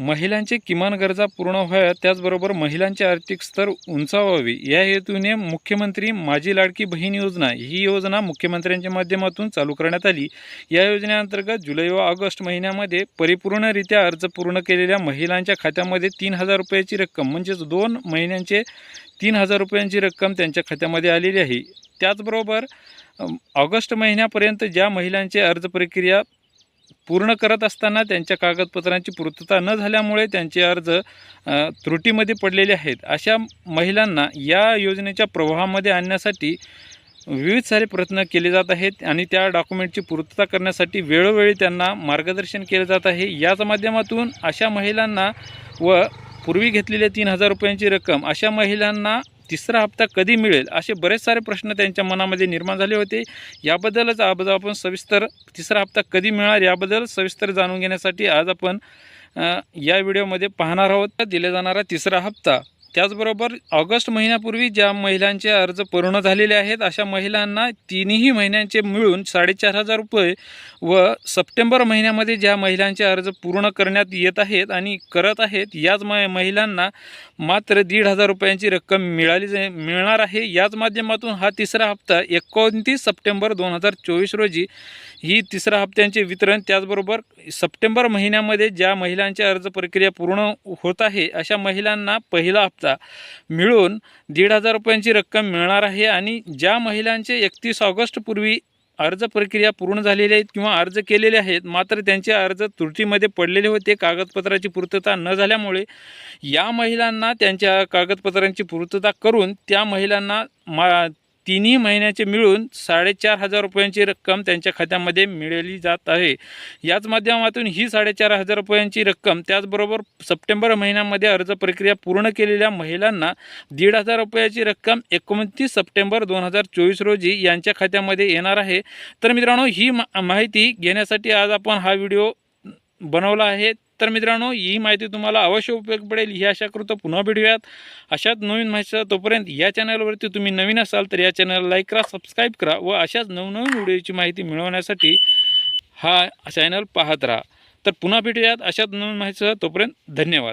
महिलांचे किमान गरजा पूर्ण व्हाव्यात त्याचबरोबर महिलांचे आर्थिक स्तर उंचावावे. या हेतूने मुख्यमंत्री माझी लाडकी बहीण योजना ही योजना मुख्यमंत्र्यांच्या माध्यमातून चालू करण्यात आली. या योजनेअंतर्गत जुलै व ऑगस्ट महिन्यामध्ये परिपूर्णरित्या अर्ज पूर्ण केलेल्या महिलांच्या खात्यामध्ये तीन हजार रुपयाची रक्कम म्हणजेच दोन महिन्यांचे तीन हजार रुपयांची रक्कम त्यांच्या खात्यामध्ये आलेली आहे. त्याचबरोबर ऑगस्ट महिन्यापर्यंत ज्या महिलांचे अर्ज प्रक्रिया पूर्ण करत असताना त्यांच्या कागदपत्रांची पूर्तता न झाल्यामुळे त्यांचे अर्ज त्रुटीमध्ये पडलेले आहेत. अशा महिलांना या योजनेच्या प्रवाहामध्ये आणण्यासाठी विविध सारे प्रयत्न केले जात आहेत आणि त्या डॉक्युमेंटची पूर्तता करण्यासाठी वेळोवेळी त्यांना मार्गदर्शन केले जात आहे. याच माध्यमातून अशा महिलांना व पूर्वी घेतलेल्या तीन हजार रुपयांची रक्कम अशा महिलांना तिसरा हप्ता कधी मिळेल असे बरेच सारे प्रश्न त्यांच्या मनामध्ये निर्माण झाले होते. याबद्दलच आज आपण सविस्तर तिसरा हप्ता कधी मिळणार याबद्दल सविस्तर जाणून घेण्यासाठी आज आपण या व्हिडिओमध्ये पाहणार आहोत. दिला जाणारा तिसरा हप्ता त्याचबरोबर ऑगस्ट महिन्यापूर्वी ज्या महिलांचे अर्ज पूर्ण झालेले आहेत अशा महिलांना तिन्ही महिन्यांचे मिळून साडेचार हजार रुपये व सप्टेंबर महिन्यामध्ये ज्या महिलांचे अर्ज पूर्ण करण्यात येत आहेत आणि करत आहेत याच म महिलांना मात्र दीड हजार रुपयांची रक्कम मिळाली मिळणार आहे. याच माध्यमातून हा तिसरा हप्ता एकोणतीस सप्टेंबर दोन हजार चोवीस रोजी ही तिसरा हप्त्यांचे वितरण त्याचबरोबर सप्टेंबर महिन्यामध्ये ज्या महिलांची अर्ज प्रक्रिया पूर्ण होत आहे अशा महिलांना पहिला हप्ता मिळून दीड हजार रुपयांची रक्कम मिळणार आहे आणि ज्या महिलांचे एकतीस ऑगस्टपूर्वी अर्ज प्रक्रिया पूर्ण झालेली आहेत किंवा अर्ज केलेले आहेत मात्र त्यांचे अर्ज त्रुटीमध्ये पडलेले होते कागदपत्राची पूर्तता न झाल्यामुळे या महिलांना त्यांच्या कागदपत्रांची पूर्तता करून त्या महिलांना मा तिन्ही महिन्याचे मिळून साडेचार हजार रुपयांची रक्कम त्यांच्या खात्यामध्ये मिळवली जात आहे. याच माध्यमातून ही साडेचार हजार रुपयांची रक्कम त्याचबरोबर सप्टेंबर महिन्यामध्ये अर्ज प्रक्रिया पूर्ण केलेल्या महिलांना दीड हजार रुपयाची रक्कम एकोणतीस सप्टेंबर दोन हजार चोवीस रोजी यांच्या खात्यामध्ये येणार आहे. तर मित्रांनो ही मा माहिती घेण्यासाठी आज आपण हा व्हिडिओ बनवला आहे. तर मित्रांनो ही माहिती तुम्हाला अवश्य उपयोग पडेल. ही आशा करतो पुन्हा भेटूयात. अशाच नवीन माहिती तोपर्यंत या चॅनलवरती तुम्ही नवीन असाल तर या चॅनलला लाईक करा सबस्क्राईब करा व अशाच नवनवीन व्हिडिओची माहिती मिळवण्यासाठी हा चॅनल पाहत राहा. तर पुन्हा भेटूयात अशाच नवीन माहितीचा तोपर्यंत धन्यवाद.